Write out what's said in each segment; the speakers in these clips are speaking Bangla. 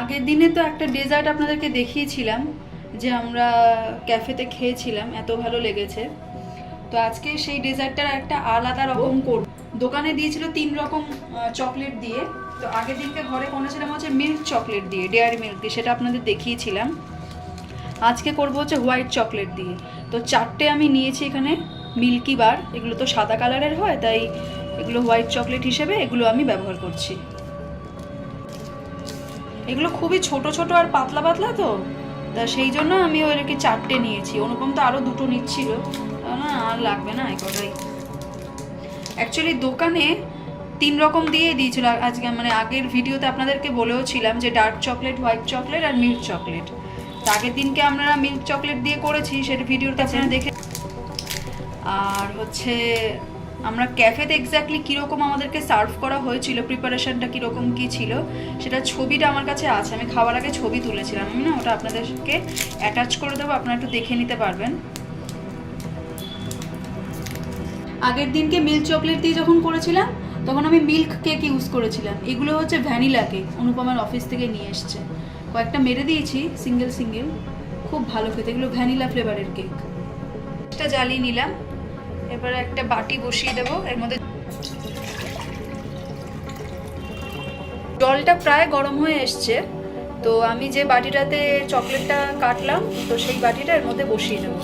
আগের দিনে তো একটা ডেজার্ট আপনাদেরকে দেখিয়েছিলাম যে আমরা ক্যাফেতে খেয়েছিলাম, এত ভালো লেগেছে। তো আজকে সেই ডেজার্টটার একটা আলাদা রকম করব দোকানে দিয়েছিল তিন রকম চকলেট দিয়ে। তো আগের দিনকে ঘরে করেছিলাম হচ্ছে মিল্ক চকলেট দিয়ে ডেয়ারি মিল্ক দিয়ে, সেটা আপনাদের দেখিয়েছিলাম। আজকে করব হচ্ছে হোয়াইট চকলেট দিয়ে। তো চারটে আমি নিয়েছি এখানে মিল্কি বার এগুলো তো সাদা কালারের হয়, তাই এগুলো হোয়াইট চকলেট হিসেবে এগুলো আমি ব্যবহার করছি। এগুলো খুবই ছোট ছোট আর পাতলা পাতলা তো। তা সেই জন্য আমি ওদেরকে চারটে নিয়েছি। অনুপম তো আরও দুটো নিচ্ছিল। না আর লাগবে না এই কটাই। অ্যাকচুয়ালি দোকানে তিন রকম দিয়ে দিয়েছিল। আজকে মানে আগের ভিডিওতে আপনাদেরকে বলেও ছিলাম যে ডার্ক চকলেট হোয়াইট চকলেট আর মিল্ক চকলেট তো আগের দিনকে আমরা মিল্ক চকলেট দিয়ে করেছি সেটা ভিডিওটা আপনারা দেখে আর হচ্ছে আমরা ক্যাফেতে এক্স্যাক্টলি কীরকম আমাদেরকে সার্ভ করা হয়েছিল প্রিপারেশনটা কীরকম কী ছিল, সেটা ছবিটা আমার কাছে আছে। আমি খাওয়ার আগে ছবি তুলেছিলাম, আমি না ওটা আপনাদেরকে অ্যাটাচ করে দেবো, আপনারা একটু দেখে নিতে পারবেন। আগের দিনকে মিল্ক চকলেট দিয়ে যখন করেছিলাম, তখন আমি মিল্ক কেক ইউজ করেছিলাম। এগুলো হচ্ছে ভ্যানিলা কেক অনুপমার অফিস থেকে নিয়ে এসছে। কয়েকটা মেরে দিয়েছি সিঙ্গেল সিঙ্গেল খুব ভালো খেতে, এগুলো ভ্যানিলা ফ্লেভারের কেক এটা জ্বালিয়ে নিলাম। এবারে একটা বাটি বসিয়ে দেবো, এর মধ্যে জলটা প্রায় গরম হয়ে এসছে। তো আমি যে বাটিটাতে চকলেটটা কাটলাম, তো সেই বাটিটা এর মধ্যে বসিয়ে দেবো।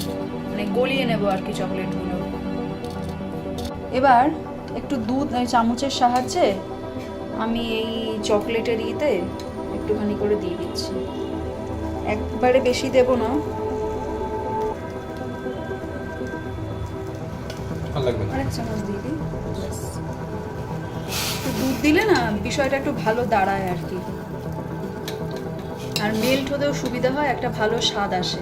মানে গলিয়ে নেব আর কি চকলেটগুলো। এবার একটু দুধ চামচের সাহায্যে আমি এই চকলেটের ইতে একটুখানি করে দিয়ে দিচ্ছি। একবারে বেশি দেবো না। লাগবে না। দুধ দিলে না বিষয়টা একটু ভালো দাঁড়ায় আর কি। আর মেল্ট হতেও সুবিধা হয়, একটা ভালো স্বাদ আসে।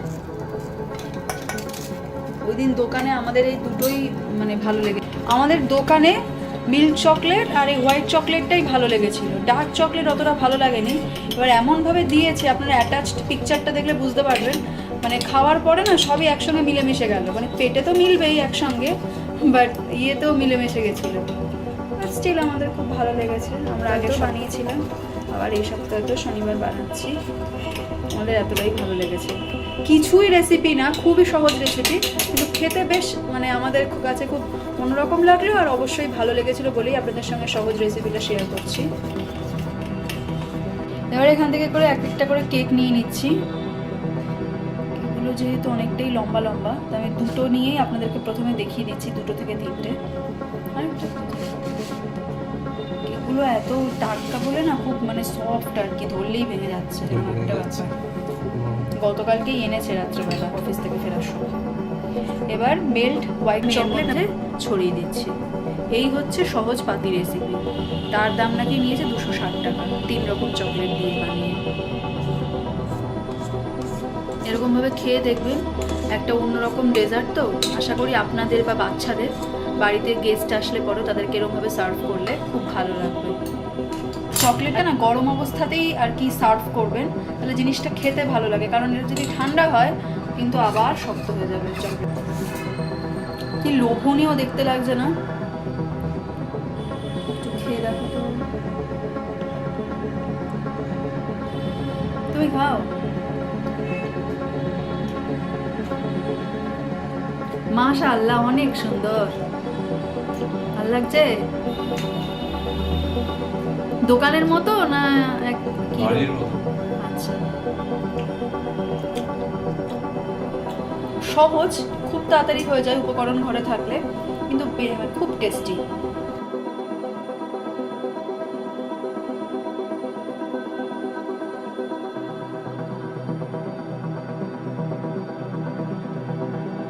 ওই দিন দোকানে আমাদের এই দুটোই মানে ভালো লেগে আমাদের দোকানে মিল্ক চকলেট আর এই হোয়াইট চকলেটটাই ভালো লেগেছিল। ডার্ক চকলেট অতটা ভালো লাগেনি। এবার এমনভাবে দিয়েছে, আপনারা অ্যাটাচড পিকচারটা দেখলে বুঝতে পারবেন। মানে খাওয়ার পরে না সবই একসঙ্গে মিলেমিশে গেল। মানে পেটে তো মিলবেই একসঙ্গে বাট ইয়েতেও মিলেমিশে গেছিল। স্টিল আমাদের খুব ভালো লেগেছে। আমরা আগেও বানিয়েছিলাম আবার এই সপ্তাহে তো শনিবার বানাচ্ছি। আমাদের এতটাই ভালো লেগেছে। কিছুই রেসিপি না খুবই সহজ রেসিপি কিন্তু খেতে বেশ মানে আমাদের কাছে খুব অন্যরকম লাগলেও আর অবশ্যই ভালো লেগেছিল বলেই আপনাদের সঙ্গে সহজ রেসিপিটা শেয়ার করছি। এবার এখান থেকে করে এক একটা করে কেক নিয়ে নিচ্ছি। এগুলো যেহেতু অনেকটাই লম্বা লম্বা তো আমি দুটো নিয়েই আপনাদেরকে প্রথমে দেখিয়ে দিচ্ছি দুটো থেকে তিনটে। কেকগুলো এত টাটকা বলে না খুব মানে সফট আর কি ধরলেই ভেঙে যাচ্ছে। একটা ব্যাপার। গতকালকেই এনেছে রাত্রেবেলা অফিস থেকে ফেরার সময়। এবার মেল্ট হোয়াইট চকলেটে ছড়িয়ে দিচ্ছি। এই হচ্ছে সহজ পাতি রেসিপি তার দাম নাকি নিয়েছে দুশো ষাট টাকা। তিন রকম চকলেট দিয়ে বানিয়ে। এরকমভাবে খেয়ে দেখবেন, একটা অন্যরকম ডেজার্ট তো। আশা করি আপনাদের বা বাচ্চাদের বাড়িতে গেস্ট আসলে পরেও তাদেরকে এরকমভাবে সার্ভ করলে খুব ভালো লাগবে। চকলেটটা না গরম অবস্থাতেই আর কি সার্ভ করবেন, তাহলে জিনিসটা খেতে ভালো লাগে। কারণ এটা যদি ঠান্ডা হয়, কিন্তু আবার শক্ত হয়ে যাবে চকলেট। কি লোভনীয় দেখতে লাগছে না? খেয়ে দেখো তুমি খাও। মাশা আল্লাহ অনেক সুন্দর। ভালো লাগছে? দোকানের মতো না আচ্ছা। সহজ খুব তাড়াতাড়ি হয়ে যায় উপকরণ ঘরে থাকলে কিন্তু খুব টেস্টি